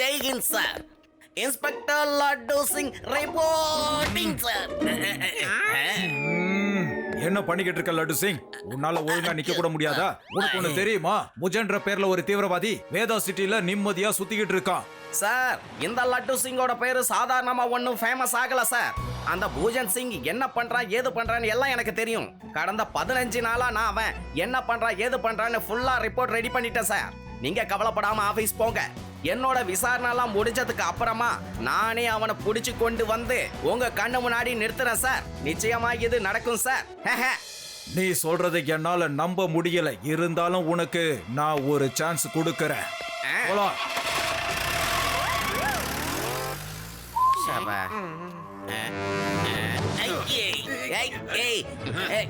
ஜெய்ஹிந்த் sir. Inspector Laddu Singh reporting sir. என்ன பண்ணிக்கிட்டு இருக்க லட்டு சிங்? உன்னால ஒழுங்கா நிக்க கூட முடியாதா? உனக்கு ஒண்ணு தெரியுமா? முஜன்ற பேர்ல ஒரு தீவிரவாதி வேதா சிட்டில நிம்மதியா சுத்திக்கிட்டு இருக்கான். சார் இந்த லட்டு சிங்கோட பேரு சாதாரணமா ஒன்றும் ஃபேமஸ் ஆகல சார். அந்த பூஜன் சிங் என்ன பண்றான் ஏது பண்றான்னு எல்லாம் எனக்கு தெரியும். கடந்த பதினஞ்சு நாளா நான் அவன் என்ன பண்றான் ஏது பண்றான்னு ஃபுல்லா ரிப்போர்ட் ரெடி பண்ணிட்டேன் சார். நீங்க கவலைப்படாம ஆபீஸ் போங்க. என்னோட விசாரணைலாம் முடிஞ்சதுக்கு அப்புறமா நானே அவனை புடிச்சு கொண்டு வந்து உங்க கண்ணு முன்னாடி நிறுத்துறேன் சார் நிச்சயமா இது நடக்கும் சார் நீ சொல்றது என்னால நம்ப முடியல. இருந்தாலும் உனக்கு நான் ஒரு சான்ஸ் கொடுக்கறேன். போலாம். ஏய்,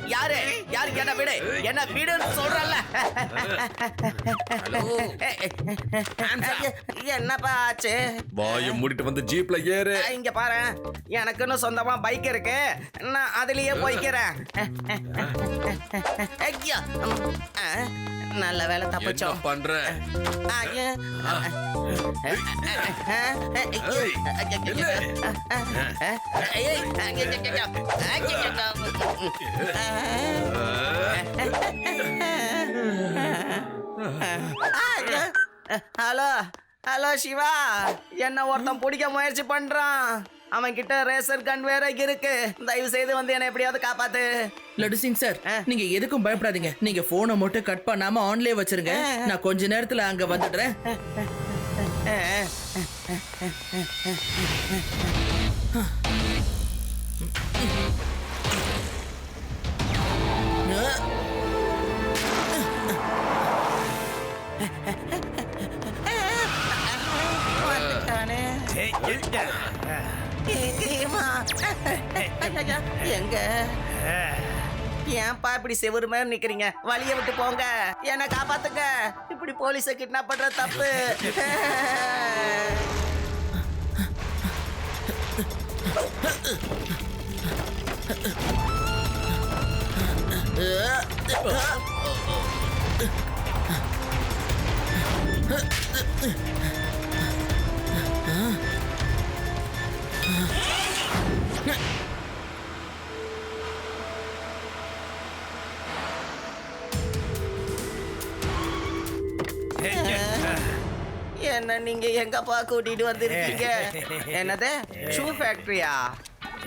யாரு யாரு என்ன விடு என்ன விடுன்னு சொல்றல்ல என்னப்பா ஆச்சு வாயை மூடிட்டு வந்து ஜீப்ல ஏறு இங்க பாரு எனக்குன்னு சொந்தமா பைக் இருக்கு நான் அதுலயே போய்க்கிறேன் நல்ல வேலை தப்பிச்சோம் பண்ற. ஹலோ ஹலோ சிவா என்ன ஒருத்தன் பிடிக்க முயற்சி பண்றான் அவன் கிட்ட ரேசர் கன் வேற இருக்கு தயவு செய்து வந்து என்ன எப்படியாவது காப்பாத்து லட்டு சிங் சார் நீங்க எதுக்கும் பயப்படாதீங்க நீங்க போனை மட்டும் கட் பண்ணாம ஆன்லயே வச்சிருங்க நான் கொஞ்ச நேரத்துல அங்க வந்துடுறேன் இப்படி செவுரு மாதிரி நிக்கிறீங்க? வழிய விட்டு போங்க. என்ன காப்பாத்துங்க. இப்படி போலீஸ கிட்னாப் பண்ற தப்பு. என்ன நீங்க எங்கப்பா கூட்டிட்டு வந்திருக்கீங்க என்னது ஷூ ஃபேக்டரியா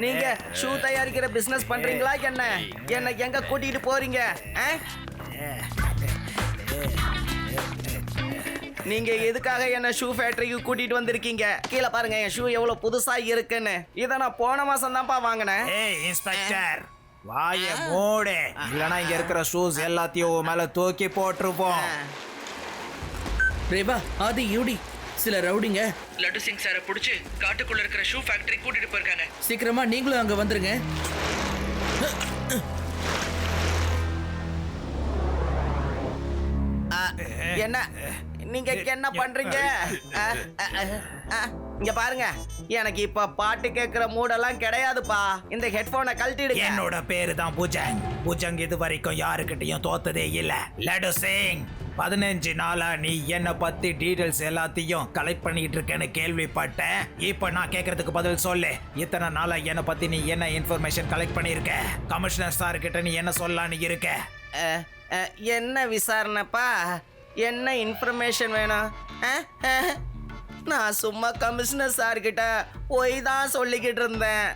நீங்க ஷூ தயாரிக்கிற பிசினஸ் பண்றீங்களா என்ன என்ன எங்க கூட்டிட்டு போறீங்க? நீங்க எதுக்காக என்ன ஷூ ஃபேக்டரிக்கு கூட்டிட்டு வந்திருக்கீங்க கீழே பாருங்க என் ஷூ எவ்வளவு புதுசா இருக்குன்னு இதை நான் போன மாசம் தான்ப்பா வாங்கினேன் இன்ஸ்பெக்டர் வாய மூடு இல்லனா இங்க இருக்கிற ஷூஸ் எல்லாத்தையும் மேல தூக்கி போட்டுருப்போம் ரேவா ஆதி யூடி சில ரவுடிங்க. லட்டு சிங் சாரை பிடிச்சி காட்டுக்குள்ள இருக்கிற ஷூ ஃபேக்டரி கூட்டிட்டு போயிருக்காங்க. சீக்கிரமா நீங்களும் அங்க வந்துருங்க. ஆ, என்ன? நீங்க என்ன பண்றீங்க? இங்க பாருங்க. எனக்கு இப்ப பாட்டு கேட்கிற மூடெல்லாம் கிடையாதுப்பா. இந்த ஹெட்போனை கழட்டிடுங்க. என்னோட பேரு தான் புஜங். புஜங் இது வரைக்கும் யாருக்கிட்டையும் தோத்ததே இல்ல. லடு சிங். பதினஞ்சு நாளா நீ என்ன பத்தி டீடைல்ஸ் எல்லாத்தையும் கலெக்ட் பண்ணிட்டு இருக்கேன்னு கேள்விப்பட்டேன். இப்ப நான் கேக்குறதுக்கு பதில் சொல்லு. இத்தனை நாளா என்ன பத்தி நீ என்ன இன்ஃபர்மேஷன் கலெக்ட் பண்ணிருக்க கமிஷனர் சார் கிட்ட நீ என்ன சொல்லலான்னு இருக்க? என்ன விசாரணைப்பா? என்ன இன்ஃபர்மேஷன் வேணும்? நான் சும்மா கமிஷனர் சார் கிட்ட போய் தான் சொல்லிக்கிட்டு இருந்தேன்.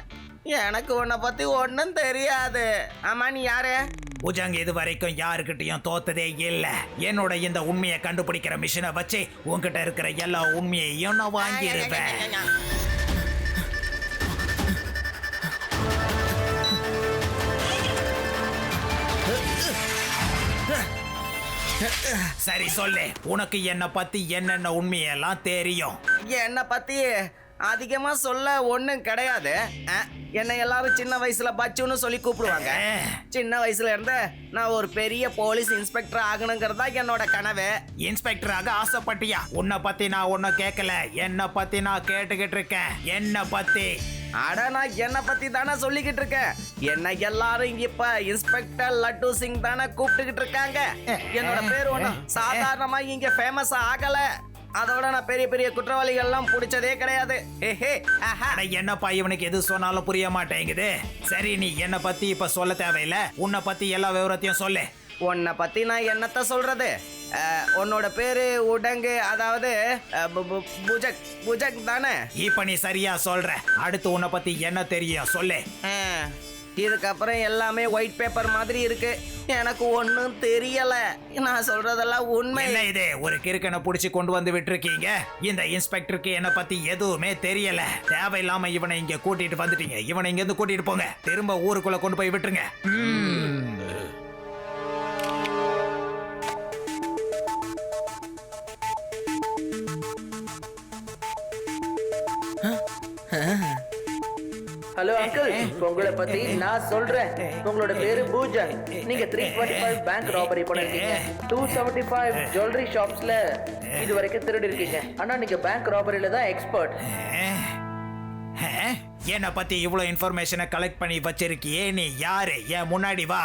எனக்கு உன்னை பத்தி ஒன்றும் தெரியாது. ஆமா நீ யாரு? புஜங் இது வரைக்கும் யாருக்கிட்டையும் தோத்ததே இல்ல. என்னோட இந்த உண்மையை கண்டுபிடிக்கிற மிஷினை வச்சு உன்கிட்ட இருக்கிற எல்லா உண்மையையும் நான் வாங்கிருவேன். சரி சொல்லு. உனக்கு என்ன பத்தி என்னென்ன உண்மையெல்லாம் தெரியும்? என்னை பத்தி அதிகமா சொல்ல ஒண்ணும் கிடையாது. அஹ், என்னை எல்லாரும் சின்ன வயசுல பச்சுன்னு சொல்லி கூப்பிடுவாங்க. சின்ன வயசுல இருந்து நான் ஒரு பெரிய போலீஸ் இன்ஸ்பெக்டர் ஆகணுங்கிறது தான் என்னோட கனவு. இன்ஸ்பெக்டராக ஆசைப்பட்டியா? உன்னை பத்தி நான் ஒன்னும் கேட்கல என்ன பத்தி நான் கேட்டுக்கிட்டு இருக்கேன். என்ன பத்தி. அட நான் என்னை பத்தி தானே சொல்லிக்கிட்டு இருக்கேன். என்ன எல்லாரும் இப்ப இன்ஸ்பெக்டர் லட்டு சிங் தானே கூப்பிட்டுக்கிட்டு இருக்காங்க. என்னோட பேர் ஒண்ணும் சாதாரணமா இங்க ஃபேமஸ் ஆகல. அதோட நான் பெரிய பெரிய குற்றவாளிகள்லாம் பிடிச்சதே கிடையாது. ஏஹே ஆஹா. அட என்னப்பா இவனுக்கு எது சொன்னாலும் புரிய மாட்டேங்குது? சரி நீ என்ன பத்தி இப்ப சொல்ல தேவையில்ல. உன்னை பத்தி எல்லா விவரத்தையும் சொல்லு. உன்னை பத்தி நான் என்னத்த சொல்றது? உன்னோட பேரு உடங்கு அதாவது புஜக் புஜக் தானே? இப்ப நீ சரியா சொல்ற. அடுத்து உன்னை பத்தி என்ன தெரியும்? சொல்லு. இதுக்கப்புறம் எல்லாமே ஒயிட் பேப்பர் மாதிரி இருக்கு. எனக்கு ஒன்றும் தெரியல. நான் சொல்றதெல்லாம் உண்மை. என்ன இது? ஒரு கிறுக்கனை புடிச்சு கொண்டு வந்து விட்டுருக்கீங்க? இந்த இன்ஸ்பெக்டருக்கு என்ன பத்தி எதுவுமே தெரியல. தேவையில்லாம இவனை இங்க கூட்டிட்டு வந்துட்டீங்க. இவனை இங்க இருந்து கூட்டிட்டு போங்க. திரும்ப ஊருக்குள்ள கொண்டு போய் விட்டுருங்க. ம். உங்களை பத்தி நான் சொல்றேன். உங்களோட பேரு பூஜன் நீங்க three twenty five bank robbery பண்ணிருக்கீங்க. டூ செவன்டி ஃபைவ் ஜுவல்லரி ஷாப்ஸ்ல இது வரைக்கும் திருடி இருக்கீங்க. ஆனா நீங்க பேங்க் ராபரியில தான் எக்ஸ்பர்ட் அஹ், என்னை பத்தி இவ்வளவு இன்ஃபர்மேஷனை கலெக்ட் பண்ணி வச்சிருக்கியே நீ? யாரு? என் முன்னாடி வா.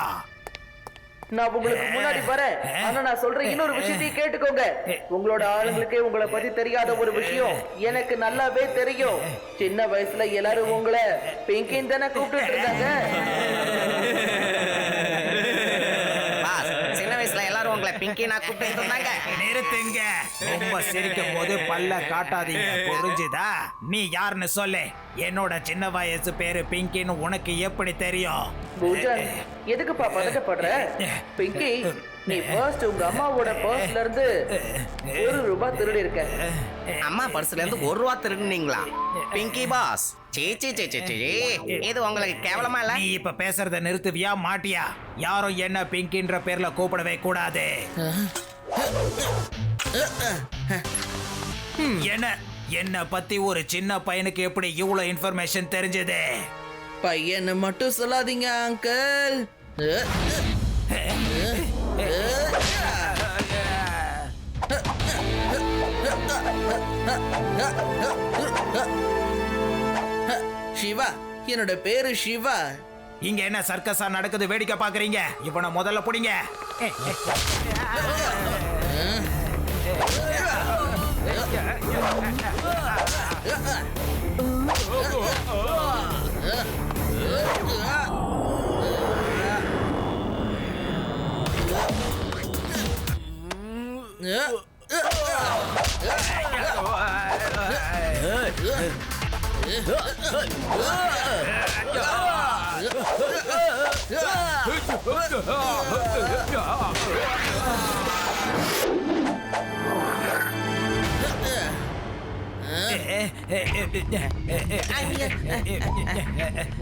நான் உங்களுக்கு முன்னாடி வரேன். ஆனா நான் சொல்றேன் இன்னொரு விஷயத்தையும் கேட்டுக்கோங்க. உங்களோட ஆளுங்களுக்கே உங்களை பத்தி தெரியாத ஒரு விஷயம். எனக்கு நல்லாவே தெரியும். சின்ன வயசுல எல்லாரும் உங்களை பிங்கின்னு தானே கூப்பிட்டு இருந்தாங்க. நான் கூப்பிட்டு இருந்தாங்க நிறுத்துங்க. ரொம்ப சிரிக்கும் போது பல்ல காட்டாதீங்க. புரிஞ்சுதா? நீ யாருன்னு சொல்லு. என்னோட சின்ன வயசு பேரு பிங்கின்னு உனக்கு எப்படி தெரியும்? பூஜன் எதுக்குப்பா பதட்டப்படுற? பிங்கி நீ ஃபர்ஸ்ட் உங்க அம்மாவோட பர்ஸ்ல இருந்து ஒரு ரூபாய் திருடி இருக்க. அம்மா பர்ஸ்ல இருந்து ஒரு ரூபா திருடுனீங்களா? பிங்கி பாஸ் சீ சீ சீ சீ சீ. இது உங்களுக்கு கேவலமா இல்ல? நீ இப்ப பேசுறத நிறுத்துவியா மாட்டியா? யாரும் என்ன பிங்கின்ற பேர்ல கூப்பிடவே கூடாது. என்ன என்ன பத்தி ஒரு சின்ன பையனுக்கு எப்படி இவ்வளவு இன்ஃபர்மேஷன் தெரிஞ்சது? பையனை மட்டும் சொல்லாதீங்க அங்கிள் சிவா. என்னோட பேரு சிவா. இங்க என்ன சர்க்கஸா நடக்குது வேடிக்கை பாக்குறீங்க இவனை முதல்ல புடிங்க.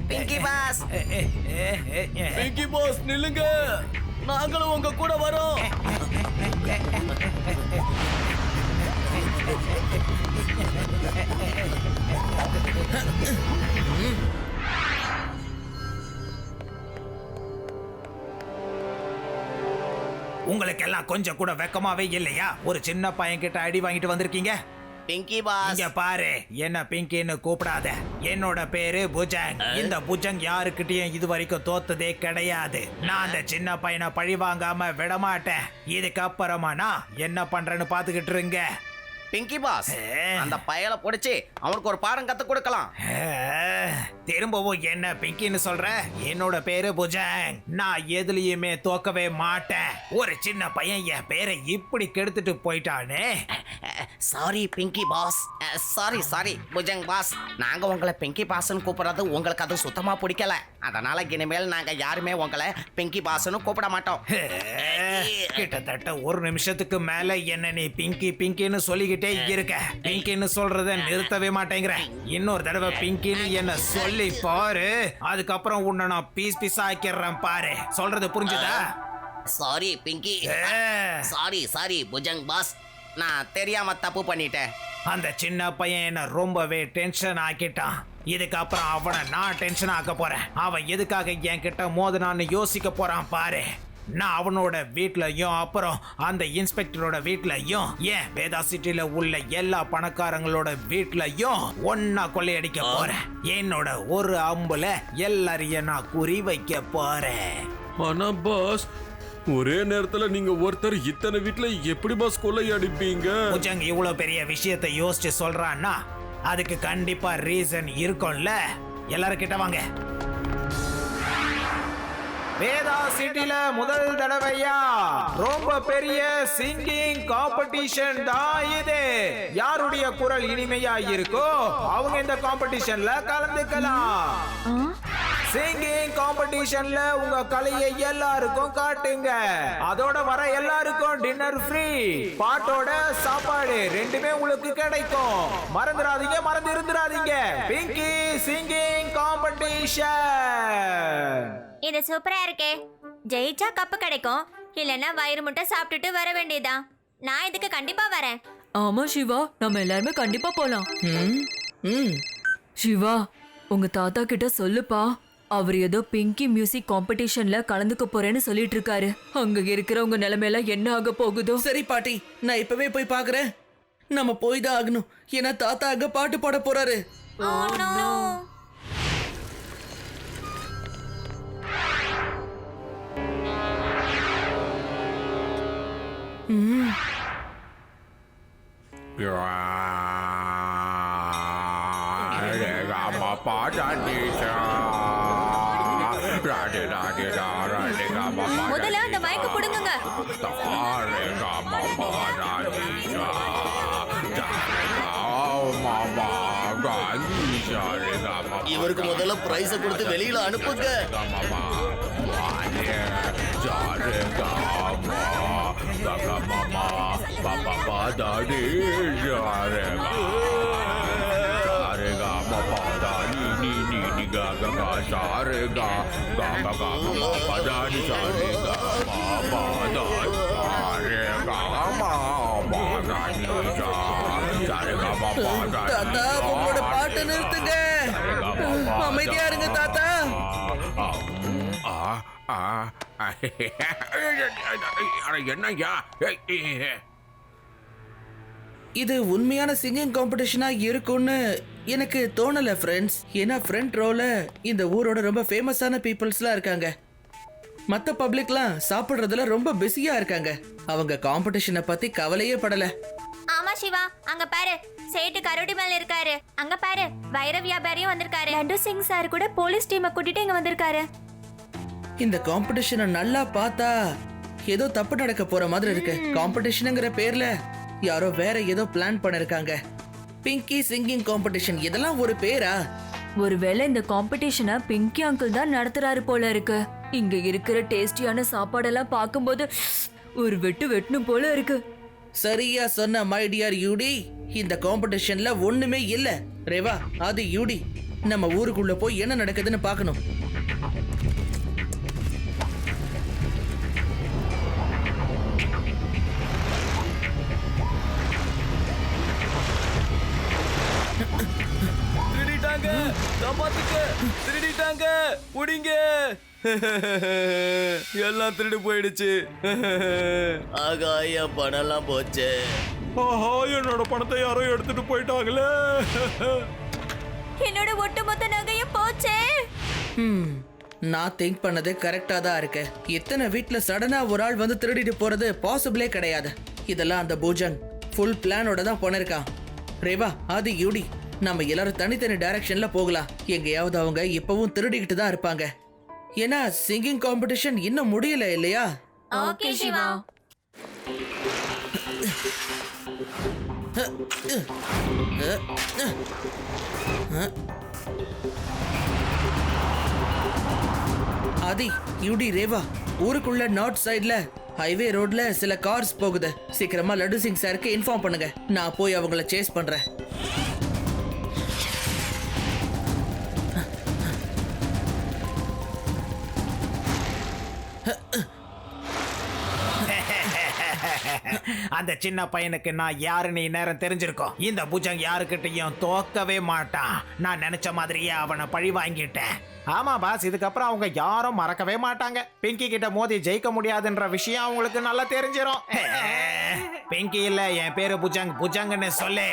பிங்கி பாஸ் பிங்கி பாஸ் நில்லுங்க. நாங்களும் உங்க கூட வரோம். உங்களுக்கு எல்லாம் கொஞ்சம் கூட வெக்கமாவே இல்லையா? ஒரு சின்ன பையன் கிட்ட அடி வாங்கிட்டு வந்திருக்கீங்க? பிங்கி பாஸ் இங்க பாரு என்ன பிங்கின்னு கூப்பிடாத. என்னோட பேரு புஜங். இந்த புஜங் யாருக்கிட்டயும் இது வரைக்கும் தோத்ததே கிடையாது. நான் அந்த சின்ன பையனை பழி வாங்காம விட மாட்டேன் இதுக்கப்புறமா நான் என்ன பண்றேன்னு பாத்துக்கிட்டு இருங்க. பிங்கி பாஸ். அந்த பயலை பிடிச்சி அவனுக்கு ஒரு பாடம் கத்து கொடுக்கலாம். திரும்பவும் என்ன பிங்கின்னு சொல்ற? என்னோட பேரு புஜங். நான் எதுலயுமே தோக்கவே மாட்டேன். ஒரு சின்ன பையன் என் பேரை இப்படி கெடுத்துட்டு போயிட்டானே. Sorry Pinky boss sorry sorry புஜங் boss நாங்க உங்களை பிங்கி பாஸ்னு கூப்பிடுறது உங்களுக்கு அது சுத்தமா பிடிக்கல. அதனால இனிமேல் நாங்க யாருமே உங்களை பிங்கி பாஸ்னு கூப்பிட மாட்டோம். கிட்டத்தட்ட ஒரு நிமிஷத்துக்கு மேல என்ன நீ பிங்கி பிங்கின்னு சொல்லிக்கிட்டே இருக்க. பிங்கின்னு சொல்றத நிறுத்தவே மாட்டேங்கிற. இன்னொரு தடவை பிங்கின்னு என்ன சொல்லி பாரு. அதுக்கப்புறம் உன்னை நான் பீஸ் பீஸ் ஆக்கிடுறேன் பாரு. சொல்றது புரிஞ்சுதா? சாரி பிங்கி சாரி சாரி புஜங் பாஸ் நான் தெரியாம தப்பு பண்ணிட்டேன். அந்த சின்ன பையன் என்ன ரொம்பவே டென்ஷன் ஆக்கிட்டான். இதுக்கப்புறம் அவனை நான் டென்ஷன் ஆக்க போறேன். அவன் எதுக்காக என்கிட்ட மோதினான்னு யோசிக்க போறான் பாரு. நான் அவனோட வீட்லயும் அப்புறம் அந்த இன்ஸ்பெக்டரோட வீட்லயும் ஏன் வேதா சிட்டில உள்ள எல்லா பணக்காரங்களோட வீட்லயும் ஒன்னா கொள்ளையடிக்க போறேன். என்னோட ஒரு அம்புல எல்லாரையும் நான் குறி வைக்க போறேன். ஆனா பாஸ் ஒரே நேரத்துல நீங்க ஒருத்தர் இத்தனை வீட்ல எப்படி பாஸ் கொள்ளை அடிப்பீங்க? புஜங் இவ்வளவு பெரிய விஷயத்தை யோசிச்சு சொல்றான்னா அதுக்கு கண்டிப்பா ரீசன் இருக்கும்ல? எல்லாரும் கிட்ட வாங்க. வேதா சிட்டில முதல் தடவையா? ரொம்ப பெரிய சிங்கிங் காம்படிஷன் தான் இது. யாருடைய குரல் இனிமையா இருக்கோ அவங்க இந்த காம்படிஷன்ல கலந்துக்கலாம். சிங்கிங் காம்படிஷன்ல உங்க கலையை எல்லாருக்கும் காட்டுங்க. அதோட வர எல்லாருக்கும் டின்னர் ஃப்ரீ பாட்டோட சாப்பாடு ரெண்டுமே உங்களுக்கு கிடைக்கும். மறந்துடாதீங்க மறந்து இருந்துடாதீங்க பிங்கி சிங்கிங் காம்படிஷன் இது சூப்பரா இருக்கே. ஜெயிச்சா கப்பு கிடைக்கும். இல்லைன்னா வயிறு முட்டை சாப்பிட்டுட்டு வர வேண்டியதுதான். நான் இதுக்கு கண்டிப்பா வரேன். ஆமா சிவா. நம்ம எல்லாருமே கண்டிப்பா போலாம். ம். சிவா உங்க தாத்தா கிட்ட சொல்லுப்பா. அவர் ஏதோ பிங்கி மியூசிக் காம்படிஷன்ல கலந்துக்க போறேன்னு சொல்லிட்டு இருக்காரு அங்க இருக்கிறவங்க நிலைமையெல்லாம் என்ன ஆக போகுதோ சரி பாட்டி நான் இப்பவே போய் பார்க்கறேன் நம்ம போய் தான் ஆகணும் ஏன்னா தாத்தா அங்க பாட்டு பாட போறாரு Oh no. முதல்ல அந்த மைக்க புடுங்குங்க. இவருக்கு முதல்ல பிரைஸ கொடுத்து வெளியில அனுப்புங்க. தாத்தா உங்களோட பாட்டை நிறுத்துங்க அமைதியா இருங்க தாத்தா என்னய்யா இது உண்மையான சிங்கிங் காம்படிஷனா இருக்கும்னு எனக்கு தோணல ஃப்ரெண்ட்ஸ் ஏன்னா ஃப்ரண்ட் ரோல இந்த ஊரோட ரொம்ப ஃபேமஸான பீப்புள்ஸ்லாம் இருக்காங்க. மற்ற பப்ளிக்லாம் சாப்பிட்றதுல ரொம்ப பிஸியா இருக்காங்க. அவங்க காம்படிஷனை பத்தி கவலையே படல. ஆமா சிவா. அங்க பாரு. சேட்டு கரோடி மேல இருக்காரு. அங்க பாரு. வைர வியாபாரியும் வந்திருக்காரு. லட்டு சிங் சார் கூட போலீஸ் டீமை கூட்டிட்டு இங்க வந்திருக்காரு. இந்த காம்படிஷனை நல்லா பார்த்தா ஏதோ தப்பு நடக்க போற மாதிரி இருக்கு. காம்படிஷனுங்கிற பேர்ல யாரோ வேற ஏதோ பிளான் பண்ணிருக்காங்க. பிங்கி சிங்கிங் காம்படிஷன் இதெல்லாம் ஒரு பேரா? ஒருவேளை இந்த காம்படிஷனை பிங்கி அங்கிள் தான் நடத்துறாரு போல இருக்கு. இங்க இருக்கிற டேஸ்டியான சாப்பாடெல்லாம் பார்க்கும்போது ஒரு வெட்டு வெட்டணும் போல இருக்கு. சரியா சொன்ன மை டியர் யூடி இந்த காம்படிஷன்ல ஒண்ணுமே இல்ல. ரேவா அது யூடி நம்ம ஊருக்குள்ள போய் என்ன நடக்குதுன்னு பார்க்கணும். புடிங்க எல்லாம் திருடு போயிடுச்சு. ஆகாய பணம்லாம் போச்சு. ஆஹா என்னோட பணத்தை யாரோ எடுத்துட்டு போயிட்டாங்களே. என்னோட ஒட்டுமொத்த நகையும் போச்சே. ஹம், நான் திங்க் பண்ணது கரெக்டா தான் இருக்கு. எத்தனை வீட்ல சடனா ஒரு ஆள் வந்து திருடிட்டு போறது பாசிபிளே கிடையாது. இதெல்லாம் அந்த பூஜன் ஃபுல் பிளானோட தான் பண்ணிருக்கான் ரேவா அது யூடி. நம்ம எல்லாரும் தனித்தனி டைரக்ஷன்ல போகலாம். எங்கேயாவது அவங்க இப்பவும் திருடிக்கிட்டு தான் இருப்பாங்க. ஏன்னா சிங்கிங் காம்படிஷன் இன்னும் முடியல இல்லையா? ஓகே சிவா. ஆதி யூடி ரேவா ஊருக்குள்ள நார்த் சைடுல ஹைவே ரோட்ல சில கார்ஸ் போகுது. சீக்கிரமா லட்டு சிங் சாருக்கு இன்ஃபார்ம் பண்ணுங்க. நான் போய் அவங்கள சேஸ் பண்றேன். அந்த சின்ன பையனுக்கு நான் யாருன்னு நேரம் தெரிஞ்சிருக்கோம். இந்த புஜங் யாருக்கிட்டையும் தோக்கவே மாட்டான். நான் நினைச்ச மாதிரியே அவனை பழி வாங்கிட்டேன். ஆமா பாஸ் இதுக்கப்புறம் அவங்க யாரும் மறக்கவே மாட்டாங்க. பிங்கி கிட்ட மோதி ஜெயிக்க முடியாதுன்ற விஷயம் அவங்களுக்கு நல்லா தெரிஞ்சிடும் பிங்கி இல்ல என் பேரு புஜங். புஜங்னு சொல்லு.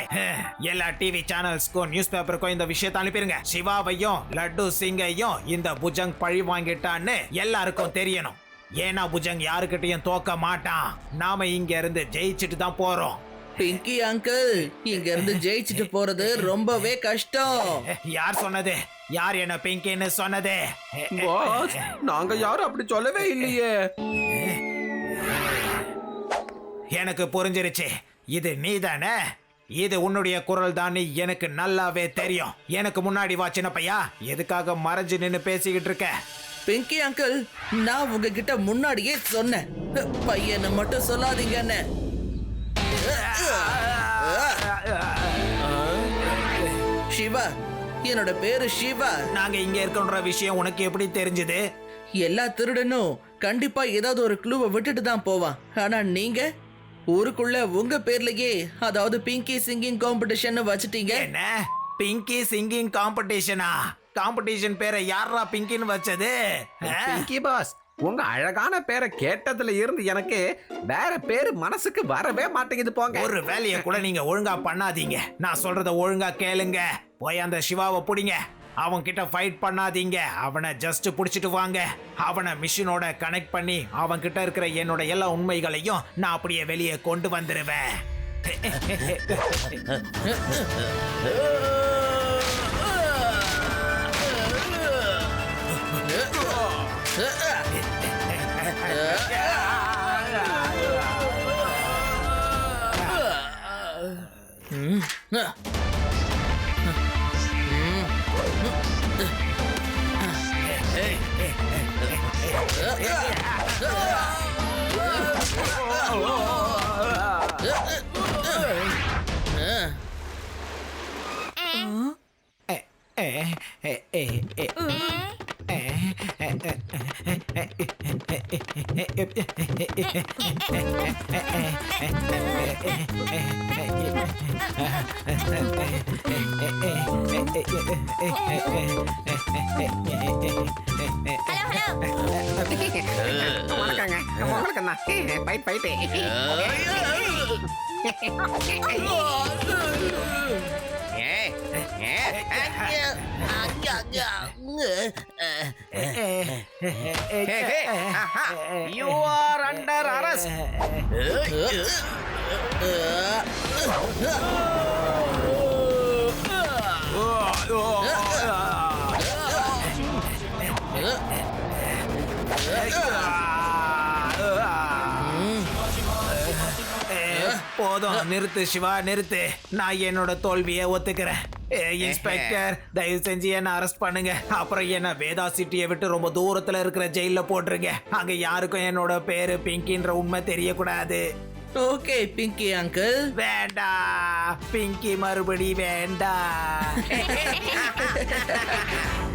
எல்லா டிவி சேனல்ஸ்க்கும் நியூஸ் பேப்பருக்கும் இந்த விஷயத்தை அனுப்பிருங்க. சிவாவையும் லட்டு சிங்கையும் இந்த புஜங் பழி வாங்கிட்டான்னு எல்லாருக்கும் தெரியணும். ஏன்னா புஜங் யாருக்கிட்டையும் தோக்க மாட்டான். நாம இங்க இருந்து ஜெயிச்சுட்டு தான் போறோம். பிங்கி அங்கிள் இங்க இருந்து ஜெயிச்சுட்டு போறது ரொம்பவே கஷ்டம். யார் சொன்னது? யார் என்ன பிங்கின்னு சொன்னது? பாஸ் நாங்க யாரும் அப்படி சொல்லவே இல்லையே. எனக்கு புரிஞ்சிருச்சு. இது நீதானே? இது உன்னுடைய குரல் தான் எனக்கு நல்லாவே தெரியும். எனக்கு முன்னாடி வா சின்ன பையா எதுக்காக மறைஞ்சு நின்னு பேசிக்கிட்டு இருக்க? பிங்கி அங்கிள் நான் உங்ககிட்ட முன்னாடியே சொன்னேன். பையனை மட்டும் சொல்லாதீங்கன்னு சிவா என்னோட பேரு சிவா நாங்க இங்க இருக்கன்ற விஷயம் உனக்கு எப்படி தெரிஞ்சது? எல்லா திருடனும் கண்டிப்பா ஏதாவது ஒரு க்ளூவை விட்டுட்டு தான் போவான். ஆனா நீங்க ஊருக்குள்ள உங்க பேர்லயே அதாவது பிங்கி சிங்கிங் காம்படிஷன் வச்சுட்டீங்க. என்ன? பிங்கி சிங்கிங் காம்படிஷனா காம்படிஷன் பேரை யாரா பிங்கின்னு வச்சது? பிங்கி பாஸ் உங்க அழகான பேரை கேட்டதுல இருந்து எனக்கு வேற பேரு மனசுக்கு வரவே மாட்டேங்குது போங்க. ஒரு வேலையை கூட நீங்க ஒழுங்கா பண்ணாதீங்க. நான் சொல்றத ஒழுங்கா கேளுங்க. போய் அந்த சிவாவை புடிங்க. அவன் கிட்ட ஃபைட் பண்ணாதீங்க. அவனை ஜஸ்ட் புடிச்சிட்டு வாங்க. அவனை மிஷினோட கனெக்ட் பண்ணி அவன் கிட்ட இருக்கிற என்னோட எல்லா உண்மைகளையும் நான் அப்படியே வெளியே கொண்டு வந்துருவேன். ஹலோ ஹலோ வணக்கங்க என்ன பைட் பைட்டு ஏய், ஏய், you are under arrest. போதும் நிறுத்து சிவா நிறுத்து. நான் என்னோட தோல்வியை ஒத்துக்கிறேன். இன்ஸ்பெக்டர் தயவு செஞ்சு என்ன அரெஸ்ட் பண்ணுங்க. அப்புறம் என்ன வேதா சிட்டியை விட்டு ரொம்ப தூரத்துல இருக்கிற ஜெயில போட்டுருங்க. அங்க யாருக்கும் என்னோட பேரு பிங்கின்ற உண்மை தெரியக்கூடாது. ஓகே பிங்கி அங்கிள் வேண்டாம் பிங்கி மறுபடி வேண்டாம்